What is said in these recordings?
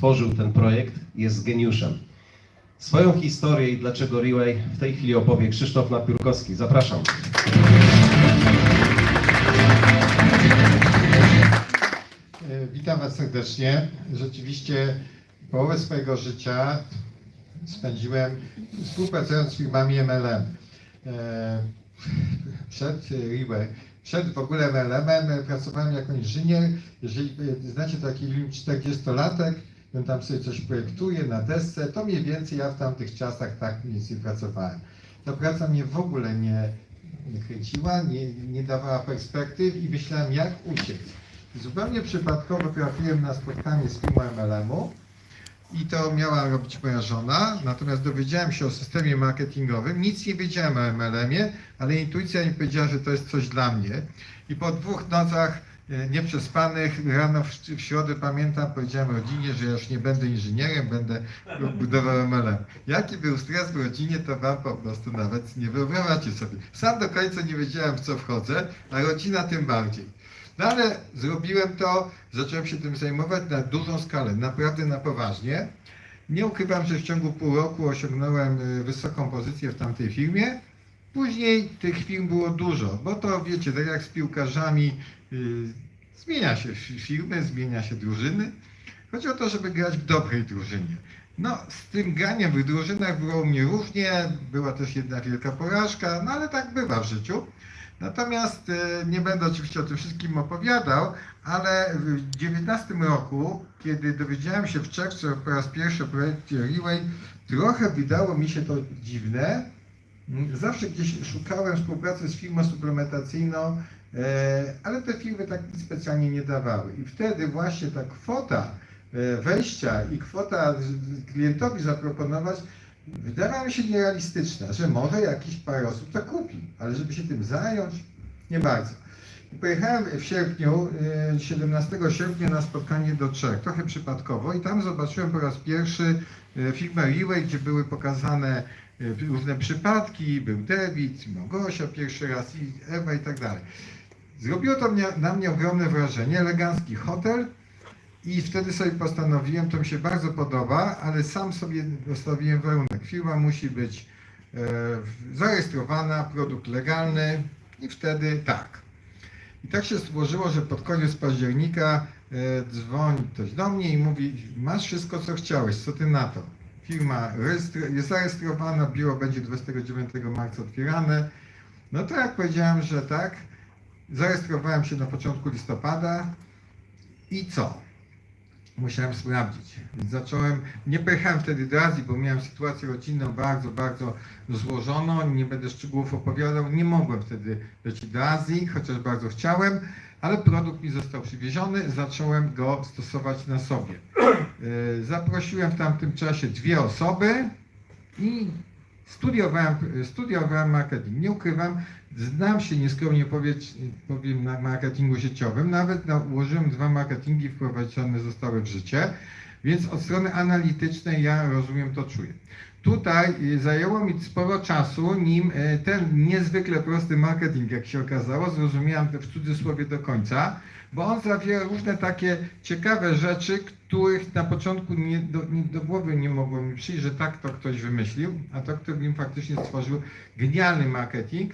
stworzył ten projekt, jest geniuszem. Swoją historię i dlaczego Relay w tej chwili opowie Krzysztof Napiórkowski. Zapraszam. E, Witam Was serdecznie. Rzeczywiście połowę swojego życia spędziłem współpracując z firmami MLM. E, Przed Riwe, przed w ogóle MLM-em pracowałem jako inżynier. Jeżeli e, znacie taki film 40-latek, on tam sobie coś projektuje na desce, to mniej więcej ja w tamtych czasach tak mniej więcej pracowałem. Ta praca mnie w ogóle nie, nie kręciła, nie, nie dawała perspektyw i myślałem jak uciec. Zupełnie przypadkowo trafiłem na spotkanie z firmą MLM-u i to miała robić moja żona, natomiast dowiedziałem się o systemie marketingowym, nic nie wiedziałem o MLM-ie, ale intuicja mi powiedziała, że to jest coś dla mnie. I po dwóch nocach nieprzespanych, rano w, w środę pamiętam, powiedziałem rodzinie, że ja już nie będę inżynierem, będę budował MLM. Jaki był stres w rodzinie, to wam po prostu nawet nie wyobrażacie sobie. Sam do końca nie wiedziałem, w co wchodzę, a rodzina tym bardziej. No ale zrobiłem to, zacząłem się tym zajmować na dużą skalę, naprawdę na poważnie. Nie ukrywam, że w ciągu pół roku osiągnąłem y, wysoką pozycję w tamtej firmie. Później tych firm było dużo, bo to wiecie, tak jak z piłkarzami, y, zmienia się fi- firmy, zmienia się drużyny. Chodzi o to, żeby grać w dobrej drużynie. No, z tym graniem w drużynach było u mnie różnie, była też jedna wielka porażka, no ale tak bywa w życiu. Natomiast e, nie będę oczywiście o tym wszystkim opowiadał, ale w 2019 roku, kiedy dowiedziałem się w czerwcu po raz pierwszy o projekcie Relay, trochę wydało mi się to dziwne. Zawsze gdzieś szukałem współpracy z firmą suplementacyjną, e, ale te firmy tak specjalnie nie dawały. I wtedy właśnie ta kwota e, wejścia i kwota klientowi zaproponować wydawała mi się nierealistyczna, że może jakiś parę osób to kupi, ale żeby się tym zająć, nie bardzo. I pojechałem w sierpniu, e, 17 sierpnia na spotkanie do Czech, trochę przypadkowo i tam zobaczyłem po raz pierwszy e, firmę Relay, gdzie były pokazane e, różne przypadki, był David, Małgosia pierwszy raz i Ewa i tak dalej. Zrobiło to mnie, na mnie ogromne wrażenie, elegancki hotel, i wtedy sobie postanowiłem, to mi się bardzo podoba, ale sam sobie postawiłem warunek. Firma musi być e, zarejestrowana, produkt legalny i wtedy tak. I tak się złożyło, że pod koniec października e, dzwoni ktoś do mnie i mówi, masz wszystko co chciałeś, co ty na to? Firma jest zarejestrowana, biuro będzie 29 marca otwierane. No to jak powiedziałem, że tak, zarejestrowałem się na początku listopada i co? musiałem sprawdzić. Zacząłem, nie pojechałem wtedy do Azji, bo miałem sytuację rodzinną bardzo, bardzo złożoną, nie będę szczegółów opowiadał, nie mogłem wtedy lecieć do Azji, chociaż bardzo chciałem, ale produkt mi został przywieziony, zacząłem go stosować na sobie. Yy, Zaprosiłem w tamtym czasie dwie osoby i studiowałem, studiowałem marketing. Nie ukrywam, znam się nieskromnie powiedz, powiem na marketingu sieciowym. Nawet na, ułożyłem dwa marketingi, wprowadzone zostały w życie, więc od strony analitycznej ja rozumiem to, czuję. Tutaj y, zajęło mi sporo czasu, nim y, ten niezwykle prosty marketing, jak się okazało, zrozumiałem w cudzysłowie do końca, bo on zawiera różne takie ciekawe rzeczy, których na początku nie, do, nie, do głowy nie mogło mi przyjść, że tak to ktoś wymyślił, a to ktoś im faktycznie stworzył genialny marketing.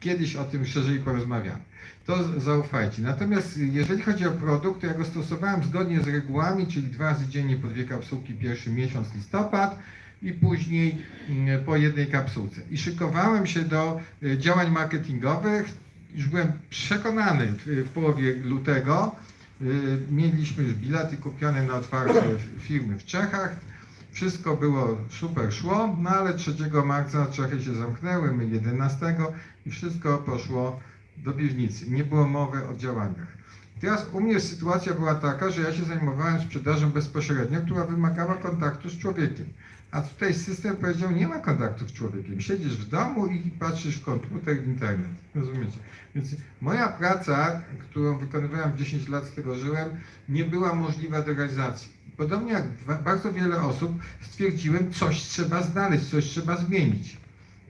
Kiedyś o tym szerzej porozmawiamy. To zaufajcie. Natomiast jeżeli chodzi o produkt, to ja go stosowałem zgodnie z regułami, czyli dwa razy dziennie po dwie kapsułki pierwszy miesiąc listopad i później mm, po jednej kapsułce. I szykowałem się do y, działań marketingowych. Już byłem przekonany w, połowie lutego. y, Mieliśmy już bilety kupione na otwarcie firmy w Czechach. Wszystko było super szło, no ale 3 marca Czechy się zamknęły, my 11 i wszystko poszło do piwnicy. Nie było mowy o działaniach. Teraz u mnie sytuacja była taka, że ja się zajmowałem sprzedażą bezpośrednią, która wymagała kontaktu z człowiekiem. A tutaj system powiedział, nie ma kontaktu z człowiekiem. Siedzisz w domu i patrzysz w komputer, w internet. Rozumiecie? Więc moja praca, którą wykonywałem 10 lat, z tego żyłem, nie była możliwa do realizacji. Podobnie jak bardzo wiele osób stwierdziłem, coś trzeba znaleźć, coś trzeba zmienić.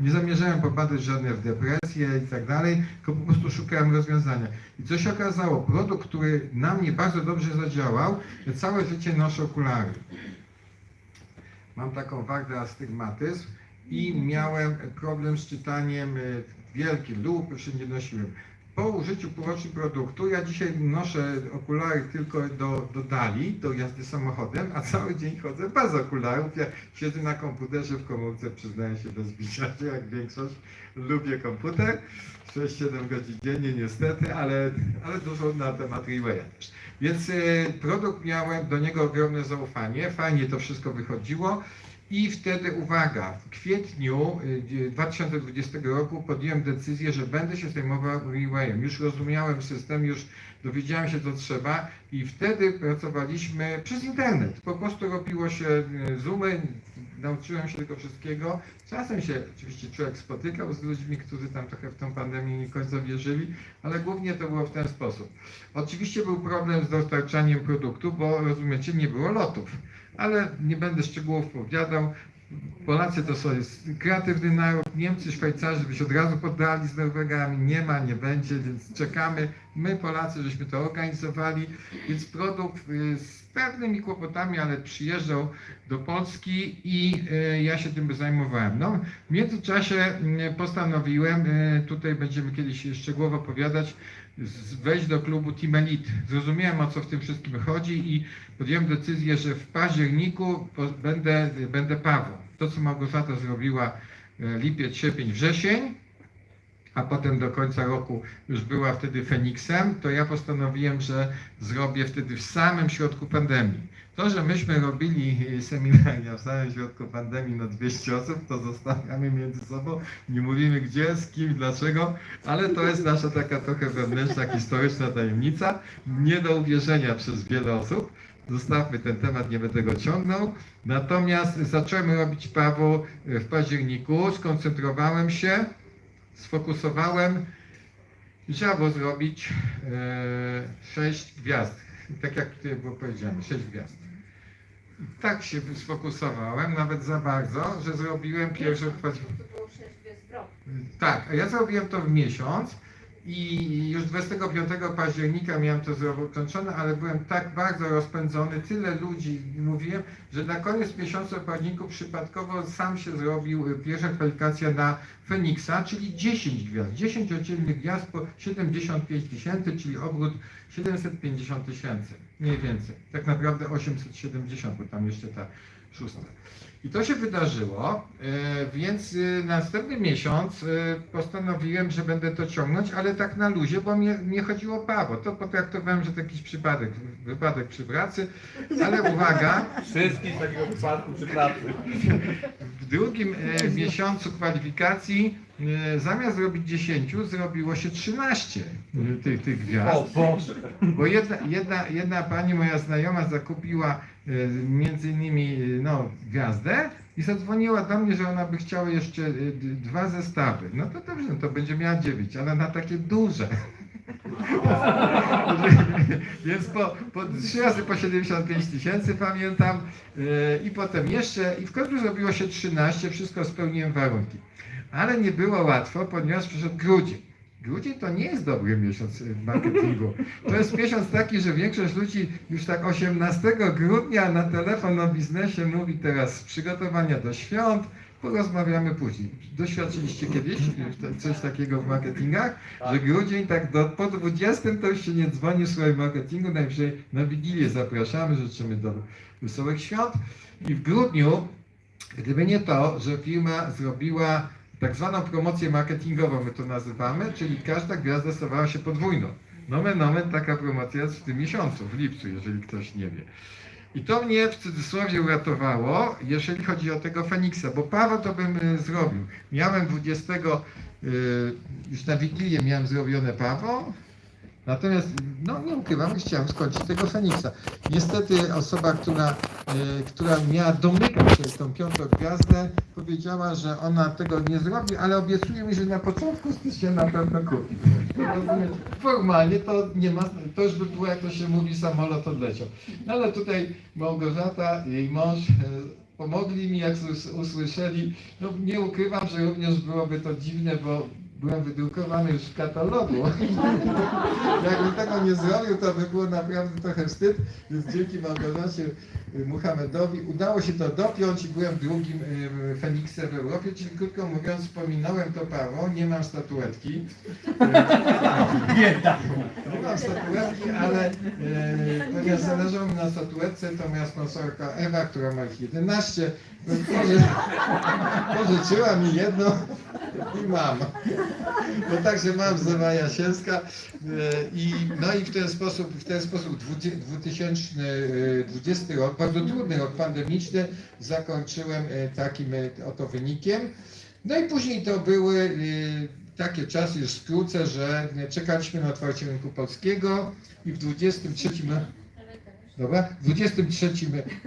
Nie zamierzałem popadać żadne w depresję i tak dalej, tylko po prostu szukałem rozwiązania. I co się okazało? Produkt, który na mnie bardzo dobrze zadziałał, całe życie noszę okulary. Mam taką wardę astygmatyzm i miałem problem z czytaniem wielki, lupy się nie nosiłem. Po użyciu półrocznym produktu ja dzisiaj noszę okulary tylko do, do dali, do jazdy samochodem, a cały dzień chodzę bez okularów. Ja siedzę na komputerze w komórce, przyznaję się bez bicia, że jak większość lubię komputer. 6-7 godzin dziennie niestety, ale, ale dużo na temat Riwaya też. Więc y, produkt miałem do niego ogromne zaufanie, fajnie to wszystko wychodziło. I wtedy, uwaga, w kwietniu y, 2020 roku podjąłem decyzję, że będę się zajmował Rewayem. Już rozumiałem system, już dowiedziałem się, co trzeba i wtedy pracowaliśmy przez internet. Po prostu robiło się y, zoomy, nauczyłem się tego wszystkiego. Czasem się oczywiście człowiek spotykał z ludźmi, którzy tam trochę w tą pandemię nie końca wierzyli, ale głównie to było w ten sposób. Oczywiście był problem z dostarczaniem produktu, bo rozumiecie, nie było lotów ale nie będę szczegółów opowiadał. Polacy to są jest kreatywny naród, Niemcy, Szwajcarzy by się od razu poddali z Norwegami, nie ma, nie będzie, więc czekamy. My Polacy żeśmy to organizowali, więc produkt y, z pewnymi kłopotami, ale przyjeżdżał do Polski i y, ja się tym zajmowałem. No, w międzyczasie y, postanowiłem, tutaj będziemy kiedyś szczegółowo opowiadać, wejść do klubu Team Elite. Zrozumiałem o co w tym wszystkim chodzi i podjąłem decyzję, że w październiku będę, będę Paweł. To, co Małgorzata zrobiła e, lipiec, sierpień, wrzesień, a potem do końca roku już była wtedy Feniksem, to ja postanowiłem, że zrobię wtedy w samym środku pandemii. To, że myśmy robili e, seminaria w samym środku pandemii na 200 osób, to zostawiamy między sobą, nie mówimy gdzie, z kim, dlaczego, ale to jest nasza taka trochę wewnętrzna, historyczna tajemnica, nie do uwierzenia przez wiele osób. Zostawmy ten temat, nie będę go ciągnął. Natomiast zacząłem robić prawo w październiku, skoncentrowałem się, sfokusowałem było zrobić e, sześć gwiazd. Tak jak tutaj było powiedziane, sześć gwiazd. I tak się sfokusowałem, nawet za bardzo, że zrobiłem pierwszą kwalifikację. To było sześć gwiazd w roku. Tak, a ja zrobiłem to w miesiąc i już 25 października miałem to zakończone, ale byłem tak bardzo rozpędzony, tyle ludzi mówiłem, że na koniec miesiąca październiku przypadkowo sam się zrobił y, pierwsza kwalifikacja na Feniksa, czyli 10 gwiazd, 10 oddzielnych gwiazd po 75 tysięcy, czyli obrót 750 tysięcy, mniej więcej. Tak naprawdę 870, bo tam jeszcze ta szósta. I to się wydarzyło, e, więc e, następny miesiąc e, postanowiłem, że będę to ciągnąć, ale tak na luzie, bo mnie nie chodziło o prawo. To potraktowałem, że to jakiś przypadek, wypadek przy pracy, ale uwaga, Wszystkich takiego wypadku przy pracy. w drugim miesiącu kwalifikacji zamiast zrobić 10, zrobiło się 13 e, tych, tych gwiazd. O Boże. Bo jedna, jedna, jedna pani moja znajoma zakupiła między innymi e, no, gwiazdę i zadzwoniła do mnie, że ona by chciała jeszcze d- dwa zestawy. No to dobrze, no to będzie miała dziewięć, ale na takie duże. Więc po, po trzy razy po 75 tysięcy pamiętam i potem jeszcze i w końcu zrobiło się 13, wszystko spełniłem warunki. Ale nie było łatwo, ponieważ przyszedł grudzień. Grudzień to nie jest dobry miesiąc w marketingu. To jest miesiąc taki, że większość ludzi już tak 18 grudnia na telefon o biznesie mówi teraz przygotowania do świąt, porozmawiamy później. Doświadczyliście kiedyś coś takiego w marketingach, że grudzień tak do, po 20 to już się nie dzwoni w swoim marketingu, najwyżej na Wigilię zapraszamy, życzymy do wesołych świąt i w grudniu, gdyby nie to, że firma zrobiła tak zwaną promocję marketingową, my to nazywamy, czyli każda gwiazda stawała się podwójną. Nomen nomen taka promocja jest w tym miesiącu, w lipcu, jeżeli ktoś nie wie. I to mnie w cudzysłowie uratowało, jeżeli chodzi o tego Feniksa, bo Paweł to bym y, zrobił. Miałem 20, y, już na Wigilię miałem zrobione Paweł, natomiast, no nie ukrywam, chciałem skończyć tego Feniksa. Niestety osoba, która, y, która miała domykać się tą piątą gwiazdę, powiedziała, że ona tego nie zrobi, ale obiecuje mi, że na początku stycznia na pewno kupi. Formalnie to nie ma, to już by było, jak to się mówi, samolot odleciał. No ale tutaj Małgorzata, jej mąż, e, pomogli mi, jak us- usłyszeli. No nie ukrywam, że również byłoby to dziwne, bo byłem wydrukowany już w katalogu. Jakbym tego nie zrobił, to by było naprawdę trochę wstyd, więc dzięki Małgorzacie y, Muhammedowi udało się to dopiąć i byłem drugim y, Feniksem w Europie, czyli krótko mówiąc wspominałem to prawo, nie mam statuetki. Bieda. Nie mam statuetki, ale e, ponieważ zależało mi na statuetce, to moja sponsorka Ewa, która ma ich 11, poży, pożyczyła mi jedną i mam. No także mam z Ewa Jasielska e, i no i w ten sposób, w ten sposób 20- 2020 rok, bardzo trudny rok pandemiczny, zakończyłem e, takim e, oto wynikiem. No i później to były takie czasy, już skrócę, że czekaliśmy na otwarcie rynku polskiego i w 23 ro- Dobra? W 23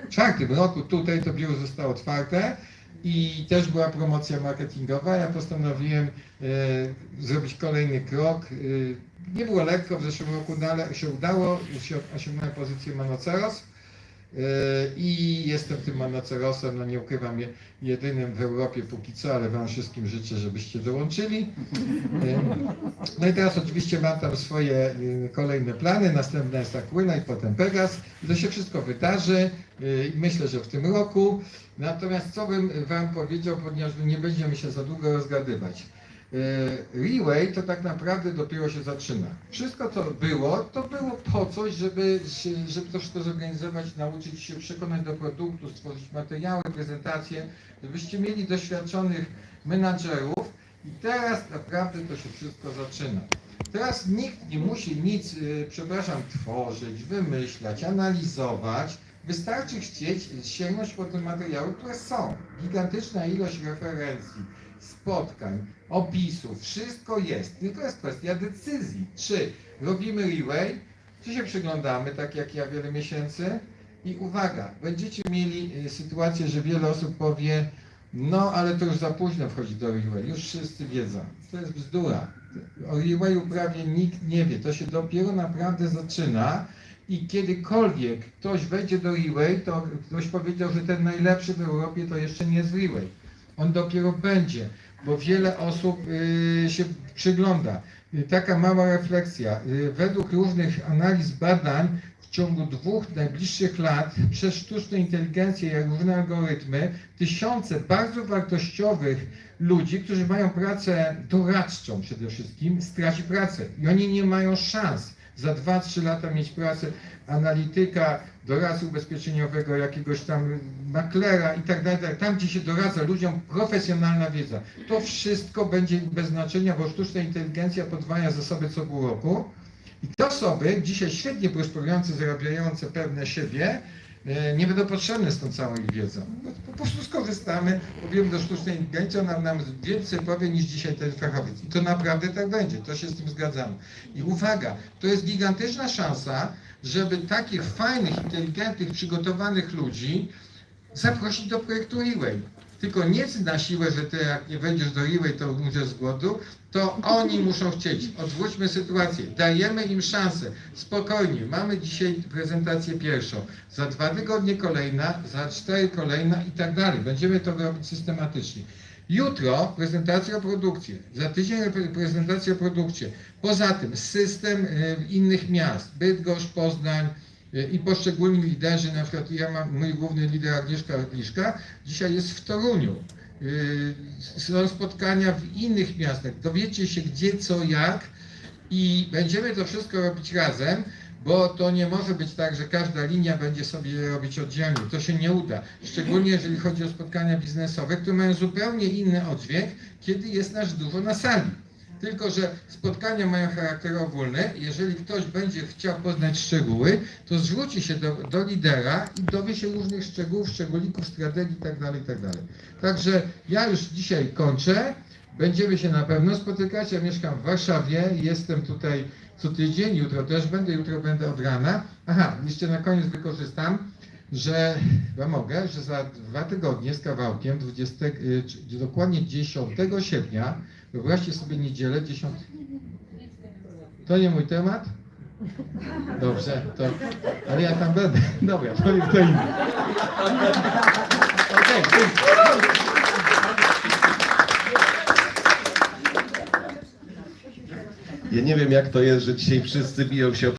czwartym roku tutaj to biuro zostało otwarte i też była promocja marketingowa. Ja postanowiłem e, zrobić kolejny krok. E, nie było lekko w zeszłym roku, no ale się udało. Osiągnąłem pozycję Manoceros. E, I jestem tym Manocerosem, no nie ukrywam, je- jedynym w Europie póki co, ale Wam wszystkim życzę, żebyście dołączyli. E, No i teraz oczywiście mam tam swoje e, kolejne plany. Następna jest Aquila i potem Pegas. I to się wszystko wydarzy myślę, że w tym roku. Natomiast co bym Wam powiedział, ponieważ nie będziemy się za długo rozgadywać. E, Reway to tak naprawdę dopiero się zaczyna. Wszystko co było, to było po coś, żeby, żeby to wszystko zorganizować, nauczyć się przekonać do produktu, stworzyć materiały, prezentacje, żebyście mieli doświadczonych menadżerów i teraz naprawdę to się wszystko zaczyna. Teraz nikt nie musi nic, y, przepraszam, tworzyć, wymyślać, analizować. Wystarczy chcieć sięgnąć po te materiały, które są. Gigantyczna ilość referencji, spotkań, opisów, wszystko jest. Tylko jest kwestia decyzji. Czy robimy reway, czy się przyglądamy, tak jak ja wiele miesięcy. I uwaga, będziecie mieli y, sytuację, że wiele osób powie, no ale to już za późno wchodzi do reway, już wszyscy wiedzą. To jest bzdura. O rewayu prawie nikt nie wie. To się dopiero naprawdę zaczyna. I kiedykolwiek ktoś wejdzie do Reway, to ktoś powiedział, że ten najlepszy w Europie to jeszcze nie jest Reway. On dopiero będzie, bo wiele osób y, się przygląda. Y, taka mała refleksja. Y, według różnych analiz badań w ciągu dwóch najbliższych lat przez sztuczną inteligencję i różne algorytmy tysiące bardzo wartościowych ludzi, którzy mają pracę doradczą przede wszystkim, straci pracę i oni nie mają szans za 2-3 lata mieć pracę analityka, doradcy ubezpieczeniowego, jakiegoś tam maklera i tak dalej, tam gdzie się doradza ludziom profesjonalna wiedza. To wszystko będzie bez znaczenia, bo sztuczna inteligencja podwaja zasoby co pół roku i te osoby, dzisiaj świetnie prosperujące, zarabiające pewne siebie, nie będą potrzebne z tą całą ich wiedzą. No, po prostu skorzystamy, powiemy do sztucznej inteligencji, ona nam więcej powie niż dzisiaj ten fachowiec. I to naprawdę tak będzie, to się z tym zgadzamy. I uwaga, to jest gigantyczna szansa, żeby takich fajnych, inteligentnych, przygotowanych ludzi zaprosić do projektu Reway. Tylko nie na siłę, że ty jak nie wejdziesz do Reway, to umrzesz z głodu, to oni muszą chcieć. Odwróćmy sytuację. Dajemy im szansę. Spokojnie. Mamy dzisiaj prezentację pierwszą. Za dwa tygodnie kolejna, za cztery kolejna i tak dalej. Będziemy to robić systematycznie. Jutro prezentacja o produkcji. Za tydzień prezentacja o produkcie. Poza tym system y, innych miast. Bydgoszcz, Poznań, i poszczególni liderzy, na przykład ja mam, mój główny lider Agnieszka Liszka, dzisiaj jest w Toruniu. Y, Są spotkania w innych miastach. Dowiecie się gdzie, co, jak i będziemy to wszystko robić razem, bo to nie może być tak, że każda linia będzie sobie robić oddzielnie. To się nie uda. Szczególnie jeżeli chodzi o spotkania biznesowe, które mają zupełnie inny oddźwięk, kiedy jest nas dużo na sali. Tylko, że spotkania mają charakter ogólny. Jeżeli ktoś będzie chciał poznać szczegóły, to zwróci się do, do lidera i dowie się różnych szczegółów, szczególików, strategii itd. itd. Także ja już dzisiaj kończę. Będziemy się na pewno spotykać. Ja mieszkam w Warszawie, jestem tutaj co tydzień, jutro też będę, jutro będę od rana. Aha, jeszcze na koniec wykorzystam, że chyba mogę, że za dwa tygodnie z kawałkiem, 20, y, dokładnie 10 sierpnia, wyobraźcie sobie niedzielę 10. To nie mój temat? Dobrze, to, ale ja tam będę. Dobra, powiem kto inny. Ja nie wiem jak to jest, że dzisiaj wszyscy biją się o